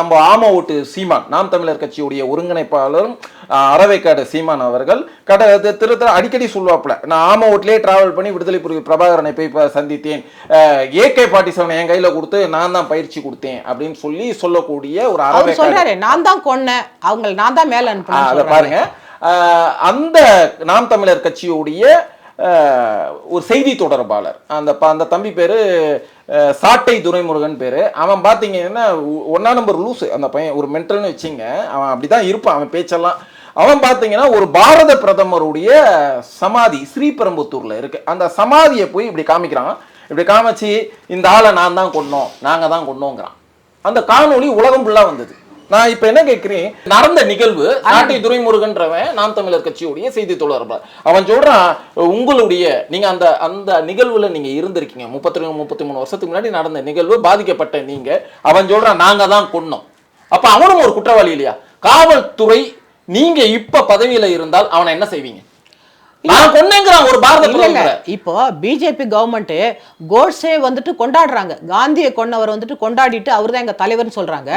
நம்ம ஆம ஓட்டு சீமான் நாம் தமிழர் கட்சியுடைய ஒருங்கிணைப்பாளரும் அறவைக்காடு சீமான் அவர்கள் கட திரு அடிக்கடி சொல்லுவாப்புல நான் ஆம ஓட்டிலே டிராவல் பண்ணி விடுதலை புலி பிரபாகரனை போய் சந்தித்தேன். ஏகே ஃபார்ட்டி செவன் என் கையில கொடுத்து நான் தான் பயிற்சி கொடுத்தேன். அப்படின்னு சொல்லி சொல்லக்கூடிய ஒரு சொல்றாரு நான் தான் கொன்னேன். அவங்க நான் தான் மேல அதை பாருங்க. அந்த நாம் தமிழர் கட்சியுடைய ஒரு செய்தி தொடர்பாளர் அந்த அந்த தம்பி பேரு சாட்டை துரைமுருகன் பேர். அவன் பார்த்தீங்கன்னா ஒன்றா நம்பர் லூசு அந்த பையன் ஒரு மென்டல்னு வச்சிங்க. அவன் அப்படிதான் இருப்பான் அவன் பேச்செல்லாம். அவன் பார்த்தீங்கன்னா ஒரு பாரத பிரதமருடைய சமாதி ஸ்ரீபெரும்புத்தூரில் இருக்கு. அந்த சமாதியை போய் இப்படி காமிக்கிறான். இப்படி காமிச்சு இந்த ஆளை நான் தான் கொண்டோம் நாங்கள் தான் கொண்டோங்கிறான் அந்த காணொளி உலகம் ஃபுல்லாக வந்தது. நான் இப்ப என்ன கேட்கிறேன் நடந்த நிகழ்வு நாட்டை துரைமுருகன்றவன் நாம் தமிழர் கட்சியுடைய செய்தி தொடர்பாளர். அவன் சொல்றான் உங்களுடைய நீங்க அந்த அந்த நிகழ்வுல நீங்க இருந்திருக்கீங்க. முப்பத்தி ரெண்டு முப்பத்தி மூணு வருஷத்துக்கு முன்னாடி நடந்த நிகழ்வு பாதிக்கப்பட்ட நீங்க. அவன் சொல்றான் நாங்க தான் கொன்னோம். அப்ப அவனும் ஒரு குற்றவாளி இல்லையா? காவல்துறை நீங்க இப்ப பதவியில இருந்தால் அவனை என்ன செய்வீங்க? நான் கொன்னேங்கிறான் ஒரு பாரத இப்போ பிஜேபி கவர்மெண்ட் கோட்ஸே வந்துட்டு கொண்டாடுறாங்க. காந்தியை கொன்னவர் வந்துட்டு கொண்டாடிட்டு அவர் தான் எங்க தலைவர்னு சொல்றாங்க.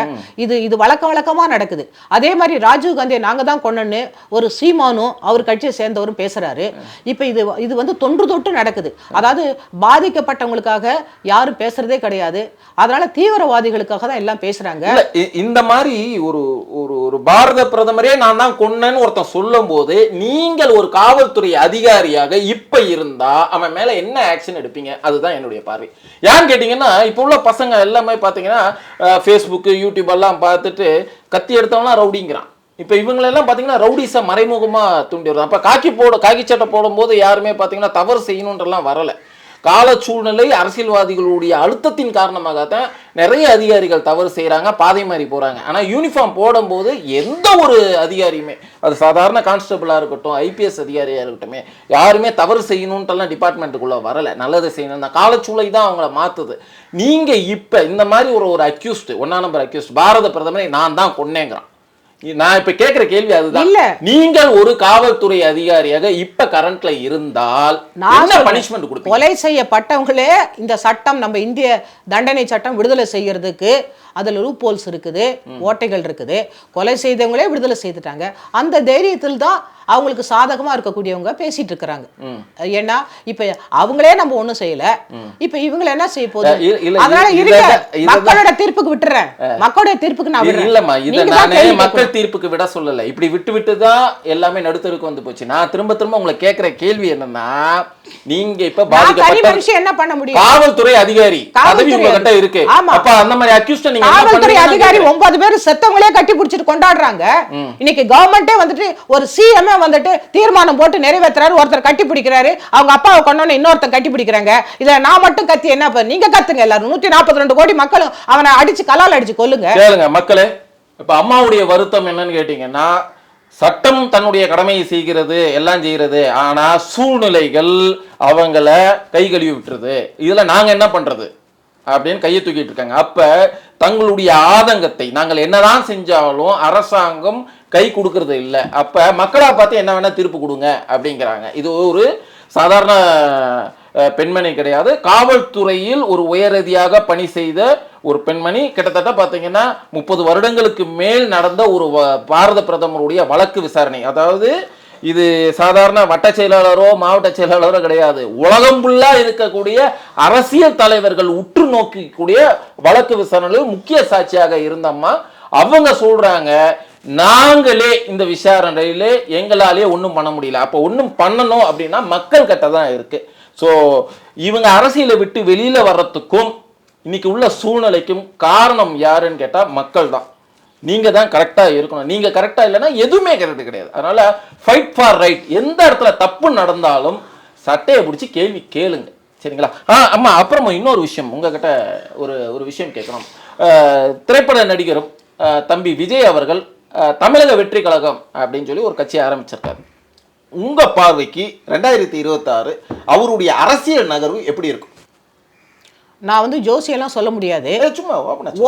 இது இது வழக்க வழக்கமா நடக்குது. அதே மாதிரி ராஜீவ் காந்தியை நாங்க தான் கொன்னன்னு ஒரு சீமானும் அவர் கட்சியை சேர்ந்தவரும் பேசுறாரு. இப்போ இது இது வந்து தொன்று தொட்டு நடக்குது. அதாவது பாதிக்கப்பட்டவங்களுக்காக யாரும் பேசுறதே கிடையாது. அதனால தீவிரவாதிகளுக்காக தான் எல்லாம் பேசுறாங்க. இந்த மாதிரி ஒரு ஒரு ஒரு பாரத பிரதமரே நான் தான் கொன்னேன்னு ஒருத்தன் சொல்லும் போது நீங்கள் ஒரு காவல்துறை அதிகாரியாக இப்ப இருந்தா அவன் மேல என்ன ஆக்ஷன் எடுப்பீங்க? அதுதான் என்னுடைய பார்வை. ஏன்னு கேட்டீங்கன்னா இப்ப உள்ள பசங்க எல்லாமே பாத்தீங்கன்னா ஃபேஸ்புக் யூடியூப் எல்லாம் பார்த்துட்டு கத்தி எடுத்தவன்லாம் ரவுடிங்கிறான். இப்ப இவங்களெல்லாம் பாத்தீங்கன்னா ரவுடிஸை மறைமுகமா தூண்டி வருது. அப்ப காக்கி போட காக்கி சட்டை போடும்போது யாருமே பாத்தீங்கன்னா தவறு செய்யணுன்றலாம் வரலை. கால சூழ்நிலை அரசியல்வாதிகளுடைய அழுத்தத்தின் காரணமாக தான் நிறைய அதிகாரிகள் தவறு செய்கிறாங்க பாதை மாறி போகிறாங்க ஆனால் யூனிஃபார்ம் போடும்போது எந்த ஒரு அதிகாரியுமே அது சாதாரண கான்ஸ்டபிளாக இருக்கட்டும் ஐபிஎஸ் அதிகாரியாக இருக்கட்டும் யாருமே தவறு செய்யணுன்ட்டெல்லாம் டிபார்ட்மெண்ட்டுக்குள்ளே வரல. நல்லது செய்யணும். அந்த காலச்சூழலை தான் அவங்கள மாற்றுது நீங்கள் இப்போ இந்த மாதிரி ஒரு ஒரு அக்யூஸ்டு ஒன்றா நம்பர் அக்யூஸ்ட் பாரத பிரதமரை நான் தான் கொன்னேங்கிறான். நான் இப்ப கேக்குற கேள்வி அதுதான். இல்ல. நீங்கள் ஒரு காவல்துறை அதிகாரியாக இப்ப கரண்ட்ல இருந்தால் என்ன. பனிஷ்மெண்ட் கொடுப்பீங்க? கொலை செய்யப்பட்டவங்களே இந்த சட்டம் நம்ம இந்திய தண்டனை சட்டம் விடுதலை செய்யறதுக்கு அதுல லூப்போல்ஸ் இருக்குது ஓட்டைகள் இருக்குது. கொலை செய்தவங்களே விடுதலை செய்துட்டாங்க. அந்த தைரியத்தில் தான் அவங்களுக்கு சாதகமா இருக்கக்கூடியவங்க பேசிட்டு இருக்கிறாங்க. ஏன்னா இப்ப அவங்களே நம்ம ஒண்ணும் செய்யல. இப்ப இவங்க என்ன செய்ய போகுது? அதனால இருக்க மக்களோட தீர்ப்புக்கு விட்டுறேன். மக்களுடைய தீர்ப்புக்கு நான் இல்லம்மா இத நானே மக்கள் தீர்ப்புக்கு விட சொல்லல. இப்படி விட்டு விட்டு தான் எல்லாமே நடுத்தருக்கு வந்து போச்சு. நான் திரும்ப திரும்ப உங்களை கேக்குற கேள்வி என்னன்னா நீங்க இப்ப பாதிக்கப்பட்ட என்ன பண்ண முடியும்? காவல்துறை அதிகாரி. பதவி உங்ககிட்ட இருக்கு. அப்ப அந்த மாதிரி அக்யூஸ்ட நீங்க காவல்துறை அதிகாரி. ஒன்பது பேர் செத்தவங்களே கட்டி பிடிச்சிட்டு கொண்டாடுறாங்க. இன்னைக்கு கவர்மெண்டே வந்துட்டு ஒரு சிஎம் வந்துட்டு தீர்மானம் போட்டு நிறைவேற்றுறாரு ஒருத்தர் கட்டி பிடிக்கிறாரு. அவங்க அப்பாவை கொண்டோன்னு இன்னொருத்தர் கட்டி பிடிக்கிறாங்க. இதுல நான் மட்டும் கத்தி என்ன பண்ண நீங்க கத்துங்க எல்லாரும். நூத்தி நாற்பத்தி ரெண்டு கோடி மக்களும் அவனை அடிச்சு கலால் அடிச்சு கொல்லுங்க. கேளுங்க மக்களே இப்ப அம்மாவுடைய வருத்தம் என்னன்னு கேட்டீங்கன்னா சட்டம் தன்னுடைய கடமையை செய்கிறது எல்லாம் செய்கிறது ஆனா சூழ்நிலைகள் அவங்கள கை கழுவி விட்டுருது. இதுல நாங்க என்ன பண்றது? அப்படின்னு கையை தூக்கிட்டு இருக்காங்க. அப்ப தங்களுடைய ஆதங்கத்தை நாங்கள் என்னதான் செஞ்சாலும் அரசாங்கம் கை கொடுக்கறது இல்லை. அப்போ மக்களாக பார்த்து என்ன வேணால் தீர்ப்பு கொடுங்க அப்படிங்கிறாங்க. இது ஒரு சாதாரண பெண்மணி கிடையாது. காவல்துறையில் ஒரு உயரதியாக பணி செய்த ஒரு பெண்மணி கிட்டத்தட்ட பார்த்தீங்கன்னா முப்பது வருடங்களுக்கு மேல் நடந்த ஒரு வ- பாரத பிரதமருடைய வழக்கு விசாரணை. அதாவது இது சாதாரண வட்ட செயலாளரோ மாவட்ட செயலாளரோ கிடையாது. உலகம் ஃபுல்லா இருக்கக்கூடிய அரசியல் தலைவர்கள் உற்று நோக்கக்கூடிய வழக்கு விசாரணையில் முக்கிய சாட்சியாக இருந்தம்மா. அவங்க சொல்றாங்க நாங்களே இந்த விசாரணையிலே எங்களாலே ஒன்றும் பண்ண முடியல. அப்போ ஒன்றும் பண்ணணும் அப்படின்னா மக்கள் கிட்ட தான் இருக்கு. ஸோ இவங்க அரசியலை விட்டு வெளியில் வர்றதுக்கும் இன்னைக்கு உள்ள சூழ்நிலைக்கும் காரணம் யாருன்னு கேட்டால் மக்கள் தான். நீங்கள் தான் கரெக்டாக இருக்கணும். நீங்கள் கரெக்டாக இல்லைன்னா எதுவுமே கரெக்ட் கிடையாது. அதனால் ஃபைட் ஃபார் ரைட் எந்த இடத்துல தப்பு நடந்தாலும் சட்டையை பிடிச்சி கேள்வி கேளுங்க. சரிங்களா? ஆ அம்மா அப்புறமா இன்னொரு விஷயம். உங்ககிட்ட ஒரு ஒரு விஷயம் கேட்கணும். திரைப்பட நடிகரும் தம்பி விஜய் அவர்கள் தமிழக வெற்றி கழகம் அப்படின்னு சொல்லி ஒரு கட்சியை ஆரம்பிச்சிருக்காரு. உங்க பார்வைக்கு ரெண்டாயிரத்தி இருபத்தாறு அவருடைய அரசியல் நகர்வு எப்படி இருக்கும்? நான் வந்து ஜோசியெல்லாம் சொல்ல முடியாது.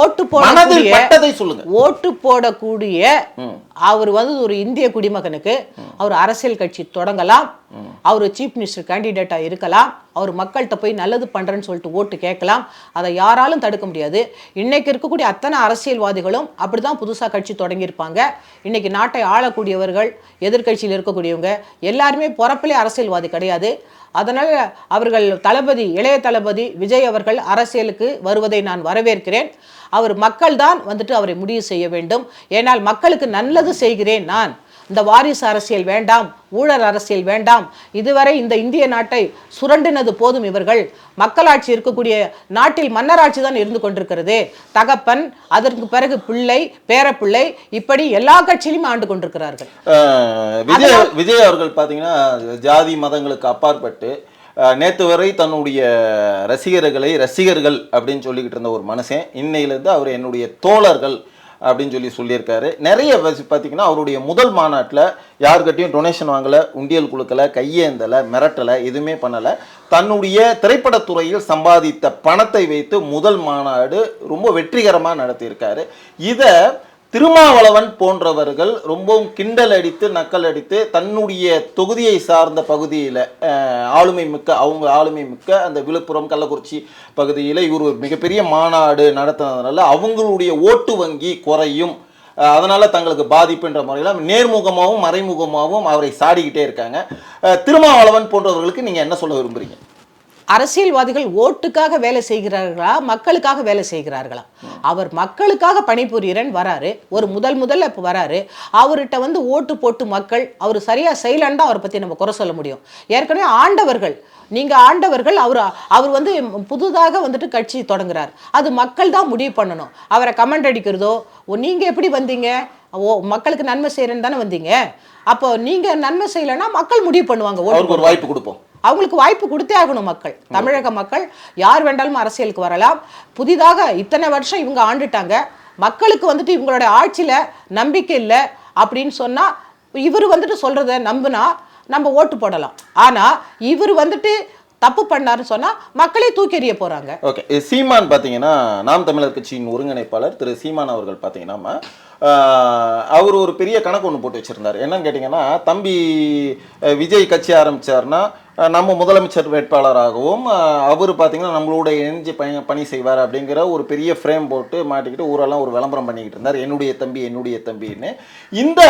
ஓட்டு போடக்கூடிய சொல்லுங்க. ஓட்டு போடக்கூடிய அவர் வந்து ஒரு இந்திய குடிமகனுக்கு அவர் அரசியல் கட்சி தொடங்கலாம். அவர் சீஃப் மினிஸ்டர் கேண்டிடேட்டா இருக்கலாம். அவர் மக்கள்கிட்ட போய் நல்லது பண்ணுறேன்னு சொல்லிட்டு ஓட்டு கேட்கலாம். அதை யாராலும் தடுக்க முடியாது. இன்றைக்கி இருக்கக்கூடிய அத்தனை அரசியல்வாதிகளும் அப்படி தான் புதுசாக கட்சி தொடங்கியிருப்பாங்க. இன்றைக்கி நாட்டை ஆளக்கூடியவர்கள் எதிர்க்கட்சியில் இருக்கக்கூடியவங்க எல்லாருமே பிறப்பிலே அரசியல்வாதி கிடையாது. அதனால் அவர்கள் தளபதி இளைய தளபதி விஜய் அவர்கள் அரசியலுக்கு வருவதை நான் வரவேற்கிறேன். அவர் மக்கள்தான் வந்துட்டு அவரை முடிவு செய்ய வேண்டும். ஏனால் மக்களுக்கு நல்லது செய்கிறேன் நான். இந்த வாரிசு அரசியல் வேண்டாம் ஊழல் அரசியல் வேண்டாம். இதுவரை இந்த இந்திய நாட்டை சுரண்டினது போதும் இவர்கள். மக்களாட்சி இருக்கக்கூடிய நாட்டில் மன்னராட்சி தான் இருந்து கொண்டிருக்கிறது. தகப்பன் அதற்கு பிறகு பிள்ளை பேரப்பிள்ளை இப்படி எல்லா கட்சியிலும் ஆண்டு கொண்டிருக்கிறார்கள். விஜய் விஜய் அவர்கள் பார்த்தீங்கன்னா ஜாதி மதங்களுக்கு அப்பாற்பட்டு நேத்து வரை தன்னுடைய ரசிகர்களை ரசிகர்கள் அப்படின்னு சொல்லிக்கிட்டு இருந்த ஒரு மனுஷன் இன்னையிலேருந்து அவர் என்னுடைய தோழர்கள் அப்படின்னு சொல்லி சொல்லியிருக்காரு. நிறைய பார்த்தீங்கன்னா அவருடைய முதல் மாநாட்டில் யாருக்கிட்டையும் டொனேஷன் வாங்கலை உண்டியல் கொடுக்கல கையேந்தலை மிரட்டலை எதுவுமே பண்ணலை. தன்னுடைய திரைப்படத்துறையில் சம்பாதித்த பணத்தை வைத்து முதல் மாநாடு ரொம்ப வெற்றிகரமாக நடத்தியிருக்காரு. இதை திருமாவளவன் போன்றவர்கள் ரொம்பவும் கிண்டல் அடித்து நக்கல் அடித்து தன்னுடைய தொகுதியை சார்ந்த பகுதியில் ஆளுமை மிக்க அவங்க ஆளுமை மிக்க அந்த விழுப்புரம் கள்ளக்குறிச்சி பகுதியில் இவர் ஒரு மிகப்பெரிய மாநாடு நடத்தினதுனால அவங்களுடைய ஓட்டு வங்கி குறையும். அதனால் தங்களுக்கு பாதிப்புன்ற முறையில் நேர்முகமாகவும் மறைமுகமாகவும் அவரை சாடிக்கிட்டே இருக்காங்க. திருமாவளவன் போன்றவர்களுக்கு நீங்கள் என்ன சொல்ல விரும்புறீங்க? அரசியல்வாதிகள் ஓட்டுக்காக வேலை செய்கிறார்களா? மக்களுக்காக வேலை செய்கிறார்களா? அவர் மக்களுக்காக பணிபுரியறன் வராரு. ஒரு முதல் முதல்ல இப்போ வராரு. அவர்கிட்ட வந்து ஓட்டு போட்டு மக்கள் அவர் சரியா செய்யலன்னு அவரை பத்தி நம்ம குறை சொல்ல முடியும். ஏற்கனவே ஆண்டவர்கள் நீங்க ஆண்டவர்கள் அவர் அவர் வந்து புதுதாக வந்துட்டு கட்சி தொடங்குறார். அது மக்கள் தான் முடிவு பண்ணணும். அவரை கமெண்ட் அடிக்கிறதோ ஓ நீங்க எப்படி வந்தீங்க? ஓ மக்களுக்கு நன்மை செய்யறேன்னு தானே வந்தீங்க? அப்போ நீங்க நன்மை செய்யலைன்னா மக்கள் முடிவு பண்ணுவாங்க ஒரு வாய்ப்பு கொடுப்போம். அவங்களுக்கு வாய்ப்பு கொடுத்தே ஆகணும் மக்கள். தமிழக மக்கள் யார் வேண்டாலும் அரசியலுக்கு வரலாம். புதிதாக இத்தனை வருஷம் இவங்க ஆண்டுட்டாங்க. மக்களுக்கு வந்துட்டு இவங்களோட ஆட்சியில் நம்பிக்கை இல்லை அப்படின்னு சொன்னால் இவர் வந்துட்டு சொல்கிறத நம்புனா நம்ம ஓட்டு போடலாம். ஆனால் இவர் வந்துட்டு தப்பு பண்ணாருன்னு சொன்னால் மக்களே தூக்கி எறிய போகிறாங்க ஓகே சீமான் பார்த்தீங்கன்னா நாம் தமிழர் கட்சியின் ஒருங்கிணைப்பாளர் திரு சீமான் அவர்கள் பார்த்தீங்கன்னா அவர் ஒரு பெரிய கணக்கு ஒன்று போட்டு வச்சுருந்தார். என்னன்னு கேட்டிங்கன்னா தம்பி விஜய் கட்சி ஆரம்பித்தார்னா நம்ம முதலமைச்சர் வேட்பாளராகவும் அவர் பார்த்தீங்கன்னா நம்மளோட இணைஞ்சு பணி பணி செய்வார் அப்படிங்கிற ஒரு பெரிய ஃப்ரேம் போட்டு மாட்டிக்கிட்டு ஊரெல்லாம் ஒரு விளம்பரம் பண்ணிக்கிட்டு இருந்தார். என்னுடைய தம்பி என்னுடைய தம்பின்னு. இந்த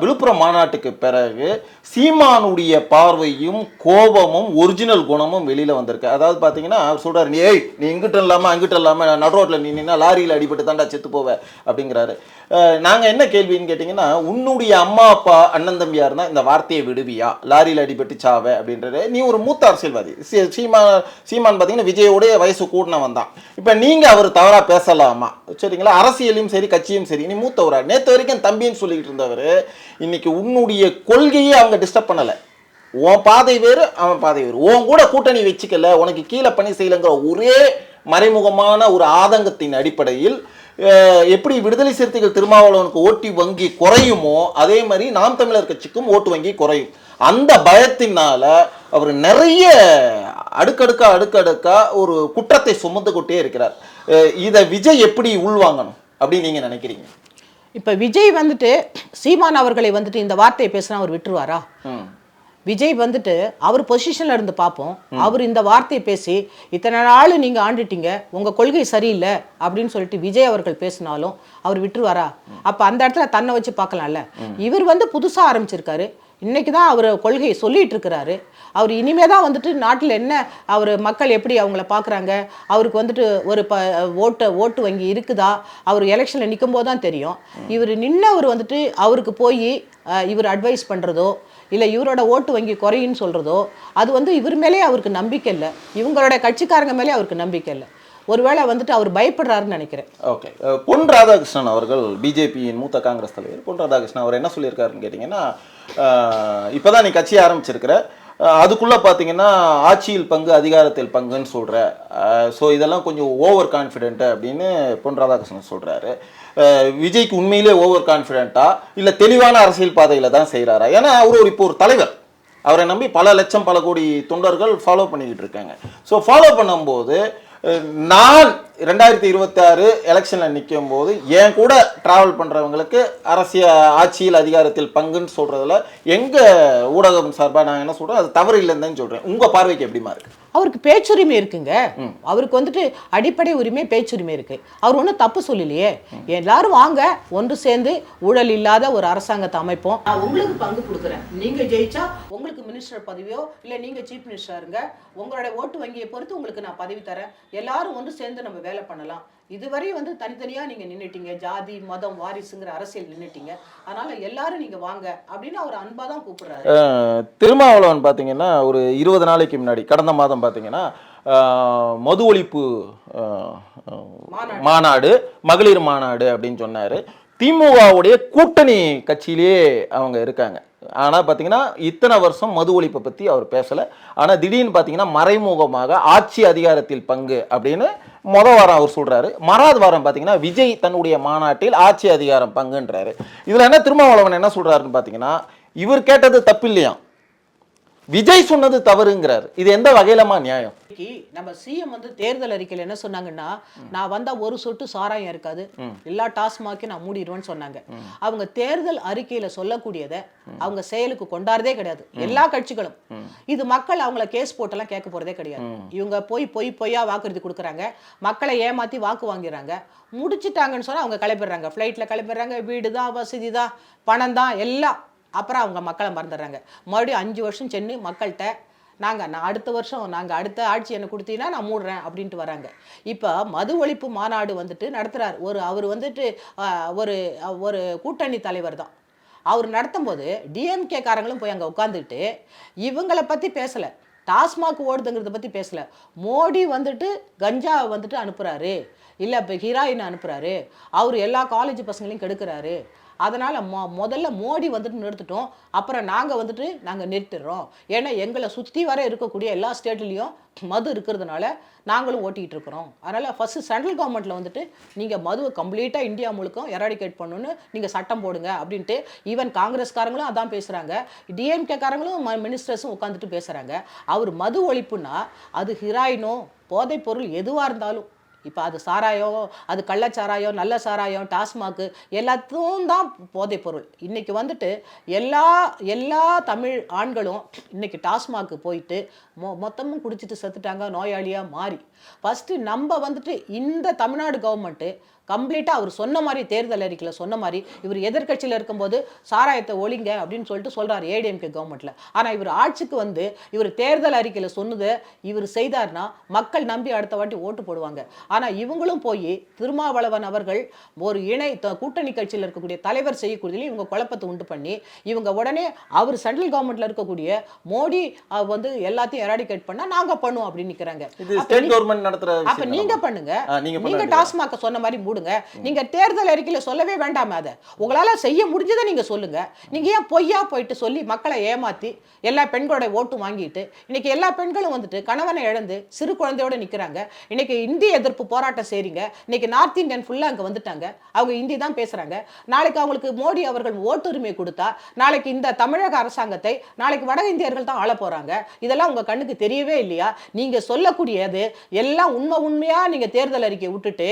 விழுப்புரம் மாநாட்டுக்கு பிறகு சீமானுடைய பார்வையும் கோபமும் ஒரிஜினல் குணமும் வெளியில் வந்திருக்கு. அதாவது பார்த்தீங்கன்னா அவர் சொல்கிறார் நீ ஏய் நீ இங்கிட்ட இல்லாமல் அங்கிட்ட இல்லாமல் நடுரோட்டில் நீ நின்னா லாரியில் அடிபட்டு தாண்டா செத்து போவ அப்படிங்கிறாரு. நாங்கள் என்ன கேள்வின்னு கேட்டிங்கன்னா உன்னுடைய அம்மா அப்பா அண்ணன் தம்பியாக இருந்தால் இந்த வார்த்தையை விடுவியா? லாரியில் அடிபட்டு சாவ அப்படின்றது. நீ ஒரு மூத்த அரசியல்வாதி. சீ- சீமா சீமான் பார்த்தீங்கன்னா விஜயோடைய வயசு கூட்டினவன் தான். இப்போ நீங்கள் அவர் தவறாக பேசலாமா? சரிங்களா? அரசியலையும் சரி கட்சியும் சரி நீ மூத்தவரா? நேற்று வரைக்கும் தம்பின்னு சொல்லிக்கிட்டு இருந்தவர் இன்னைக்கு உன்னுடைய கொள்கையை அவங்க டிஸ்டர்ப் பண்ணலை. உன் பாதை வேறு அவன் பாதை வேறு. உன் கூட கூட்டணி வச்சுக்கல உனக்கு கீழே பணி செய்யலைங்கிற ஒரே மறைமுகமான ஒரு ஆதங்கத்தின் அடிப்படையில் எப்படி விடுதலை சிறுத்தைகள் திருமாவளவனுக்கு ஓட்டு வங்கி குறையுமோ அதே மாதிரி நாம் தமிழர் கட்சிக்கும் ஓட்டு வங்கி குறையும். அந்த பயத்தினால அவர் நிறைய அடுக்கடுக்கா அடுக்கடுக்கா ஒரு குற்றத்தை சுமந்து கொண்டே இருக்கிறார். இதை விஜய் எப்படி உள்வாங்கணும் அப்படின்னு நீங்க நினைக்கிறீங்க? இப்ப விஜய் வந்துட்டு சீமான் அவர்களை வந்துட்டு இந்த வார்த்தையை பேசினா அவர் விட்டுருவாரா? விஜய் வந்துட்டு அவர் பொசிஷன்ல இருந்து பார்ப்போம். அவர் இந்த வார்த்தையை பேசி இத்தனை நாள் நீங்க ஆண்டுட்டீங்க உங்க கொள்கை சரியில்லை அப்படின்னு சொல்லிட்டு விஜய் அவர்கள் பேசினாலும் அவர் விட்டுருவாரா? அப்ப அந்த இடத்துல தன்னை வச்சு பார்க்கலாம்ல. இவர் வந்து புதுசா ஆரம்பிச்சிருக்காரு. இன்னைக்கு தான் அவர் கொள்கையை சொல்லிட்டு இருக்கிறாரு. அவர் இனிமே தான் வந்துட்டு நாட்டில் என்ன அவர் மக்கள் எப்படி அவங்கள பார்க்குறாங்க? அவருக்கு வந்துட்டு ஒரு ப ஓட்டு ஓட்டு வங்கி இருக்குதா? அவர் எலெக்ஷனில் நிற்கும் போது தான் தெரியும். இவர் நின்று அவர் வந்துட்டு அவருக்கு போய் இவர் அட்வைஸ் பண்ணுறதோ இல்லை இவரோட ஓட்டு வங்கி குறையுன்னு சொல்கிறதோ அது வந்து இவர் மேலே அவருக்கு நம்பிக்கை இல்லை. இவங்களோட கட்சிக்காரங்க மேலே அவருக்கு நம்பிக்கை இல்லை. ஒருவேளை வந்துட்டு அவர் பயப்படுறாருன்னு நினைக்கிறேன். ஓகே. பொன் ராதாகிருஷ்ணன் அவர்கள் பிஜேபியின் மூத்த காங்கிரஸ் தலைவர். பொன் ராதாகிருஷ்ணன் அவர் என்ன சொல்லியிருக்காருன்னு கேட்டிங்கன்னா இப்போ தான் நீ கட்சி ஆரம்பிச்சிருக்கிற. அதுக்குள்ளே பார்த்தீங்கன்னா ஆட்சியில் பங்கு அதிகாரத்தில் பங்குன்னு சொல்கிற ஸோ இதெல்லாம் கொஞ்சம் ஓவர் கான்ஃபிடென்ட் அப்படின்னு பொன் ராதாகிருஷ்ணன் சொல்கிறாரு விஜய்க்கு உண்மையிலே ஓவர் கான்ஃபிடென்ட்டா இல்லை தெளிவான அரசியல் பாதையில் தான் செய்கிறாரா ஏன்னா அவர் ஒரு இப்போ ஒரு தலைவர். அவரை நம்பி பல லட்சம் பல கோடி தொண்டர்கள் ஃபாலோ பண்ணிக்கிட்டு இருக்காங்க. ஸோ ஃபாலோ பண்ணும்போது நான் ரெண்டாயிரத்தி இருபத்தாறு எலெக்ஷனில் நிற்கும் போது என் கூட ட்ராவல் பண்ணுறவங்களுக்கு அரசியல் ஆட்சியில் அதிகாரத்தில் பங்குன்னு சொல்கிறதுல எங்கள் ஊடகம் சார்பாக நான் என்ன சொல்கிறேன் அது தவறு இல்லைன்னு தான் சொல்கிறேன் உங்கள் பார்வைக்கு எப்படிமா இருக்குது அவருக்கு பேச்சுரிமை இருக்குங்க. அவருக்கு வந்துட்டு அடிப்படை உரிமை பேச்சுரிமை இருக்கு. அவர் ஒன்றும் தப்பு சொல்லலையே. எல்லாரும் வாங்க ஒன்று சேர்ந்து ஊழல் இல்லாத ஒரு அரசாங்கத்தை அமைப்போம். நான் உங்களுக்கு பங்கு கொடுக்குறேன். நீங்க ஜெயிச்சா உங்களுக்கு மினிஸ்டர் பதவியோ இல்லை நீங்க சீஃப் மினிஸ்டர் இருங்க. உங்களுடைய ஓட்டு வங்கியை பொறுத்து உங்களுக்கு நான் பதவி தரேன். எல்லாரும் ஒன்று சேர்ந்து நம்ம வேலை பண்ணலாம். இதுவரை வந்து தனித்தனியா நீங்க நின்னுட்டீங்க. ஜாதி மதம் வாரிசுங்கிற அரசியல் நின்னுட்டீங்க. அதனால எல்லாரும் நீங்க வாங்க அப்படின்னு அவர் அன்பா தான் கூப்பிடுறாரு. திருமாவளவன் பார்த்தீங்கன்னா ஒரு இருபது நாளைக்கு முன்னாடி கடந்த மாதம் பார்த்தீங்கன்னா மது ஒழிப்பு. மாநாடு மகளிர் மாநாடு அப்படின்னு சொன்னார். திமுகவுடைய கூட்டணி கட்சியிலேயே அவங்க இருக்காங்க. ஆனால் பார்த்தீங்கன்னா இத்தனை வருஷம் மது ஒழிப்பை பற்றி அவர் பேசலை. ஆனால் திடீர்னு பார்த்தீங்கன்னா மறைமுகமாக ஆட்சி அதிகாரத்தில் பங்கு அப்படின்னு மொத வாரம் அவர் சொல்கிறாரு மறாவது வாரம் பார்த்தீங்கன்னா விஜய் தன்னுடைய மாநாட்டில் ஆட்சி அதிகாரம் பங்குன்றாரு. இதில் என்ன திருமாவளவன் என்ன சொல்கிறாருன்னு பார்த்தீங்கன்னா இவர் கேட்டது தப்பு இல்லையா விஜய் சொன்னது தவறுங்கிறார். இது எந்த வகையிலமா நியாயம்? நம்ம சிஎம் வந்து தேர்தல் அறிக்கையில் என்ன சொன்னாங்கன்னா நான் வந்தா ஒரு சொட்டு சாராயம் இருக்காது. எல்லா டாஸ்மாக்கையும் நான் மூடிடுவேன்னு சொன்னாங்க. அவங்க தேர்தல் அறிக்கையில சொல்லக்கூடியதை அவங்க செயலுக்கு கொண்டாடுறதே கிடையாது. எல்லா கட்சிகளும். இது மக்கள் அவங்கள கேஸ் போட்டெல்லாம் கேட்க போறதே கிடையாது. இவங்க போய் பொய் பொய்யா வாக்குறுதி கொடுக்குறாங்க. மக்களை ஏமாத்தி வாக்கு வாங்கிடுறாங்க. முடிச்சிட்டாங்கன்னு சொன்னா அவங்க கிளப்பிடுறாங்க ஃப்ளைட்ல கிளப்பிடுறாங்க வீடு தான் வசதி தான் பணம் தான் எல்லாம் அப்புறம் அவங்க மக்களை மறந்துடுறாங்க. மறுபடியும் அஞ்சு வருஷம் சென்று மக்கள்கிட்ட நாங்கள் நான் அடுத்த வருஷம் நாங்கள் அடுத்த ஆட்சி என்னை கொடுத்தீங்கன்னா நான் மூடுறேன் அப்படின்ட்டு வராங்க. இப்போ மது ஒழிப்பு மாநாடு வந்துட்டு நடத்துகிறார் ஒரு அவர் வந்துட்டு ஒரு ஒரு கூட்டணி தலைவர் தான். அவர் நடத்தும்போது டிஎம்கே காரங்களும் போய் அங்கே உட்காந்துக்கிட்டு இவங்களை பற்றி பேசலை. டாஸ்மாக் ஓடுதுங்கிறத பற்றி பேசலை. மோடி வந்துட்டு கஞ்சா வந்துட்டு அனுப்புகிறாரு இல்லை இப்போ ஹீராயின் அனுப்புகிறாரு அவர் எல்லா காலேஜ் பசங்களையும் கெடுக்கிறாரு. அதனால் மொ முதல்ல மோடி வந்துட்டு நிறுத்திட்டோம். அப்புறம் நாங்கள் வந்துட்டு நாங்கள் நிறுத்திடுறோம். ஏன்னா எங்களை சுற்றி வர இருக்கக்கூடிய எல்லா ஸ்டேட்லேயும் மது இருக்கிறதுனால நாங்களும் ஓட்டிகிட்டு இருக்கிறோம். அதனால் ஃபஸ்ட்டு சென்ட்ரல் கவர்மெண்ட்டில் வந்துட்டு நீங்கள் மதுவை கம்ப்ளீட்டாக இந்தியா முழுக்கும் எராடிகேட் பண்ணணும்னு நீங்கள் சட்டம் போடுங்க அப்படின்ட்டு ஈவன் காங்கிரஸ்காரங்களும் அதான் பேசுகிறாங்க டிஎம்கேக்காரங்களும் ம மினிஸ்டர்ஸும் உட்காந்துட்டு பேசுகிறாங்க அவர் மது ஒழிப்புனா அது ஹிராயினோ போதைப்பொருள் எதுவாக இருந்தாலும் இப்போ அது சாராயம் அது கள்ளச்சாராயம் நல்ல சாராயம் டாஸ்மாக்கு எல்லாத்தையும் தான் போதைப்பொருள் பொருள். வந்துட்டு எல்லா எல்லா தமிழ் ஆண்களும் இன்றைக்கி டாஸ்மாக்கு போயிட்டு மொ மொத்தமும் குடிச்சிட்டு செத்துட்டாங்க நோயாளியாக மாறி. ஃபஸ்ட்டு நம்ம வந்துட்டு இந்த தமிழ்நாடு கவர்மெண்ட்டு கம்ப்ளீட்டாக அவர் சொன்ன மாதிரி தேர்தல் அறிக்கையில் சொன்ன மாதிரி இவர் எதிர்க்கட்சியில் இருக்கும்போது சாராயத்தை ஒழிங்க அப்படின்னு சொல்லிட்டு சொல்கிறார் ஏடிஎம்கே கவர்மெண்ட்டில் ஆனால் இவர் ஆட்சிக்கு வந்து இவர் தேர்தல் அறிக்கையில் சொன்னதை இவர் செய்தார்னா மக்கள் நம்பி அடுத்த வாட்டி ஓட்டு போடுவாங்க. ஆனால் இவங்களும் போய் திருமாவளவன் அவர்கள் ஒரு இணை கூட்டணி கட்சியில் இருக்கக்கூடிய தலைவர் செய்யக்கூடியதில் இவங்க குழப்பத்தை உண்டு பண்ணி இவங்க உடனே அவர் சென்ட்ரல் கவர்மெண்ட்டில் இருக்கக்கூடிய மோடி வந்து எல்லாத்தையும் எராடிகேட் பண்ணால் நாங்கள் பண்ணுவோம் அப்படின்னு நிற்கிறாங்க கவர்மெண்ட் நடத்துற அப்ப நீங்க? பண்ணுங்க. நீங்க. டாஸ்மாக சொன்ன மாதிரி மூடுங்க. நீங்க தேர்தல் அறிக்கையில சொல்லவே வேண்டாமே அதை. உங்களால செய்ய முடிஞ்சதை நீங்க சொல்லுங்க. நீங்க ஏன் பொய்யா போயிட்டு சொல்லி மக்களை ஏமாத்தி எல்லா பெண்களோட ஓட்டு வாங்கிட்டு இன்னைக்கு எல்லா பெண்களும் வந்துட்டு கணவனை இழந்து சிறு குழந்தையோட நிக்கிறாங்க. இன்னைக்கு இந்தி எதிர்ப்பு போராட்டம் செய்றீங்க இன்னைக்கு நார்த் இந்தியன் ஃபுல்லா அங்க வந்துட்டாங்க. அவங்க இந்தி தான் பேசுறாங்க. நாளைக்கு அவங்களுக்கு மோடி அவர்கள் ஓட்டுரிமை கொடுத்தா நாளைக்கு இந்த தமிழக அரசாங்கத்தை நாளைக்கு வட இந்தியர்கள் தான் ஆள போறாங்க. இதெல்லாம் உங்க கண்ணுக்கு தெரியவே இல்லையா? நீங்க சொல்லக்கூடியது எல்லாம் உண்மை உண்மையாக நீங்கள் தேர்தல் அறிக்கை விட்டுட்டு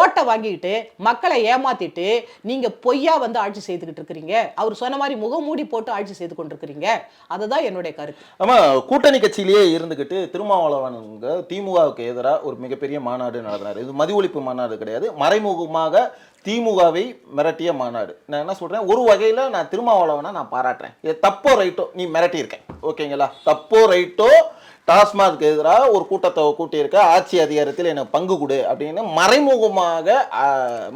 ஓட்டை வாங்கிட்டு மக்களை ஏமாத்திட்டு நீங்கள் பொய்யா வந்து ஆட்சி செய்துக்கிட்டு இருக்கிறீங்க. அவர் சொன்ன மாதிரி முகமூடி போட்டு ஆட்சி செய்து கொண்டிருக்கிறீங்க. அதுதான் என்னுடைய கருத்து. ஆமாம் கூட்டணி கட்சியிலேயே இருந்துக்கிட்டு திருமாவளவனுங்க திமுகவுக்கு எதிராக ஒரு மிகப்பெரிய மாநாடு நடத்தினார். இது மதி ஒழிப்பு மாநாடு கிடையாது. மறைமுகமாக திமுகவை மிரட்டிய மாநாடு. நான் என்ன சொல்கிறேன் ஒரு வகையில் நான் திருமாவளவனை நான் பாராட்டுறேன். இது தப்போ ரைட்டோ நீ மிரட்டியிருக்கேன் ஓகேங்களா? தப்போ ரைட்டோ டாஸ்மாக்கு எதிராக ஒரு கூட்டத்தை கூட்டியிருக்க ஆட்சி அதிகாரத்தில் எனக்கு பங்கு கொடு அப்படின்னு மறைமுகமாக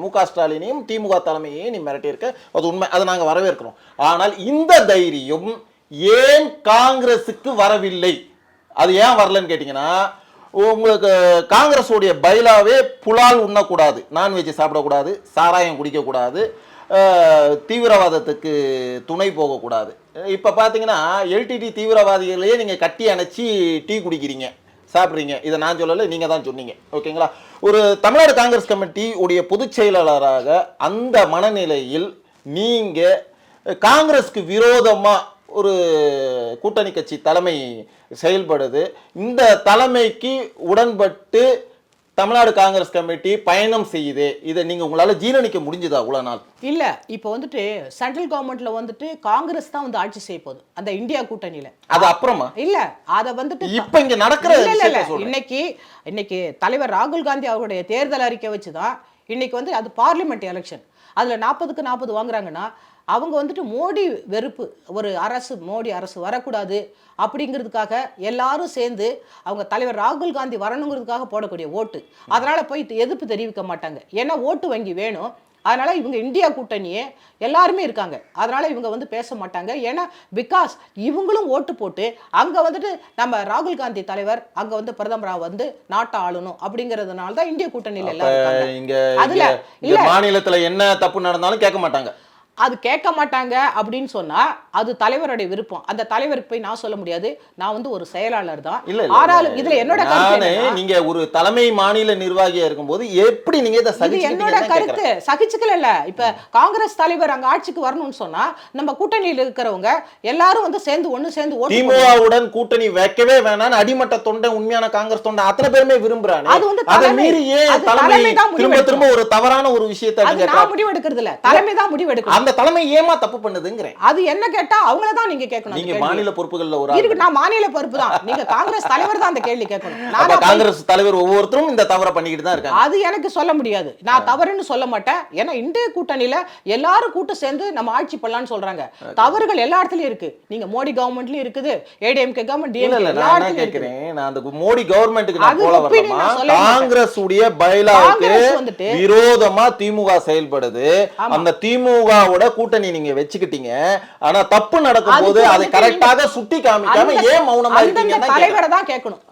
மு க ஸ்டாலினையும் திமுக தலைமையையும் நீ மிரட்டியிருக்க. அது உண்மை. அதை நாங்கள் வரவேற்கிறோம். ஆனால் இந்த தைரியம் ஏன் காங்கிரஸுக்கு வரவில்லை? அது ஏன் வரலன்னு கேட்டிங்கன்னா உங்களுக்கு காங்கிரஸுடைய பைலாவே புலால் உண்ணக்கூடாது. நான்வெஜ் சாப்பிடக்கூடாது. சாராயம் குடிக்கக்கூடாது. தீவிரவாதத்துக்கு துணை போகக்கூடாது. இப்போ பார்த்தீங்கன்னா எல்டிடி தீவிரவாதிகளையே நீங்கள் கட்டி அணைச்சி டீ குடிக்கிறீங்க. சாப்பிட்றீங்க. இதை நான் சொல்லலை நீங்கள் தான் சொன்னீங்க. ஓகேங்களா? ஒரு தமிழ்நாடு காங்கிரஸ் கமிட்டி உடைய பொதுச் செயலாளராக அந்த மனநிலையில் நீங்கள் காங்கிரஸ்க்கு விரோதமாக ஒரு கூட்டணி கட்சி தலைமை செயல்படுது. இந்த தலைமைக்கு உடன்பட்டு தமிழ்நாடு காங்கிரஸ் கமிட்டி பயணம் செய்யுது. இதை நீங்க உங்களால ஜீரணிக்க முடிஞ்சுதா இவ்வளவு நாள்? இல்ல இப்போ வந்துட்டு சென்ட்ரல் கவர்மெண்ட்ல வந்துட்டு காங்கிரஸ் தான் வந்து ஆட்சி செய்ய போகுது. அந்த இந்தியா கூட்டணியில. அது அப்புறமா? இல்ல அத வந்துட்டு இப்ப இங்க நடக்கிற. இன்னைக்கு இன்னைக்கு தலைவர் ராகுல் காந்தி அவருடைய தேர்தல் அறிக்கை வச்சு தான் இன்னைக்கு வந்து அது பார்லிமெண்ட் எலெக்ஷன் அதுல நாற்பதுக்கு நாற்பது வாங்குறாங்கன்னா அவங்க வந்துட்டு மோடி வெறுப்பு ஒரு அரசு மோடி அரசு வரக்கூடாது அப்படிங்கிறதுக்காக எல்லாரும் சேர்ந்து அவங்க தலைவர் ராகுல் காந்தி வரணுங்கிறதுக்காக போடக்கூடிய ஓட்டு. அதனால போய் எதிர்ப்பு தெரிவிக்க மாட்டாங்க. ஏன்னா ஓட்டு வங்கி வேணும். அதனால இவங்க இந்தியா கூட்டணியே எல்லாருமே இருக்காங்க. அதனால இவங்க வந்து பேச மாட்டாங்க. ஏன்னா பிகாஸ் இவங்களும் ஓட்டு போட்டு அங்க வந்துட்டு நம்ம ராகுல் காந்தி தலைவர் அங்க வந்து பிரதமரா வந்து நாட்டை ஆளணும் அப்படிங்கறதுனால தான் இந்திய கூட்டணியில எல்லாரும் இங்க அதுல. மாநிலத்துல என்ன தப்பு நடந்தாலும் கேட்க மாட்டாங்க. அது கேட்க மாட்டாங்க அப்படின்னு சொன்னா அது தலைவருடைய விருப்பம் அந்த தலைவருக்கு போய் நான் சொல்ல முடியாது நான் வந்து ஒரு செயலாளர் தான் இல்ல ஆனாலும் இதுல என்னோட கருத்து நீங்க ஒரு தலைமை மாநில நிர்வாகியா இருக்கும்போது எப்படி நீங்க இதை இது என்னோட. கருத்து சகிச்சுக்கல இல்ல இப்ப காங்கிரஸ் தலைவர் அங்க ஆட்சிக்கு வரணும்னு சொன்னா நம்ம கூட்டணியில இருக்கிறவங்க எல்லாரும் வந்து சேர்ந்து ஒண்ணு சேர்ந்து. திமுகவுடன் கூட்டணி வைக்கவே வேணாம்னு அடிமட்ட தொண்டை உண்மையான காங்கிரஸ் தொண்டை அத்தனை பேருமே விரும்புறாங்க அது வந்து அதை. மீறி ஏன் தலைமை திரும்ப. திரும்ப ஒரு தவறான ஒரு விஷயத்தை நான் முடிவெடுக்கிறது இல்ல தலைமை தான் முடிவெடுக்கணும் அந்த தலைமை ஏமா தப்பு பண்ணுதுங்கிறேன். அது என்ன கேட்டா அவங்கள தான் நீங்க கேட்கணும் நீங்க. மாநில பொறுப்புகள்ல ஒரு. இருக்கு நான் மாநில பொறுப்பு தான். நீங்க காங்கிரஸ் தலைவர் தான் அந்த கேள்வி கேட்கணும். காங்கிரஸ் தலைவர் ஒவ்வொருத்தரும் இந்த தவறை பண்ணிக்கிட்டு தான் இருக்காங்க. அது எனக்கு சொல்ல முடியாது. நான் தவறுன்னு சொல்ல மாட்டேன். ஏன்னா இந்திய கூட்டணியில எல்லாரும் கூட்டம் சேர்ந்து நம்ம ஆட்சி பண்ணலாம்னு சொல்றாங்க. தவறுகள் எல்லா இடத்துலயும் இருக்கு. நீங்க மோடி கவர்மெண்ட்லயும் இருக்குது. ஏடிஎம்கே கவர்மெண்ட் எல்லா நான் கேக்குறேன் நான் அந்த மோடி கவர்மெண்ட்டுக்கு நான் போல வரலாமா. காங்கிரஸ் உடைய பைலாவுக்கு விரோதமா திமுக செயல்படுது. அந்த திமுகவோட கூட்டணி நீங்க வச்சுக்கிட்டீங்க ஆனா தப்பு நடக்கும் போது அதை கரெக்டாக சுட்டி காமிக்காம ஏன் மௌனமா கேக்குறேன். தலைவரை தான் கேட்கணும்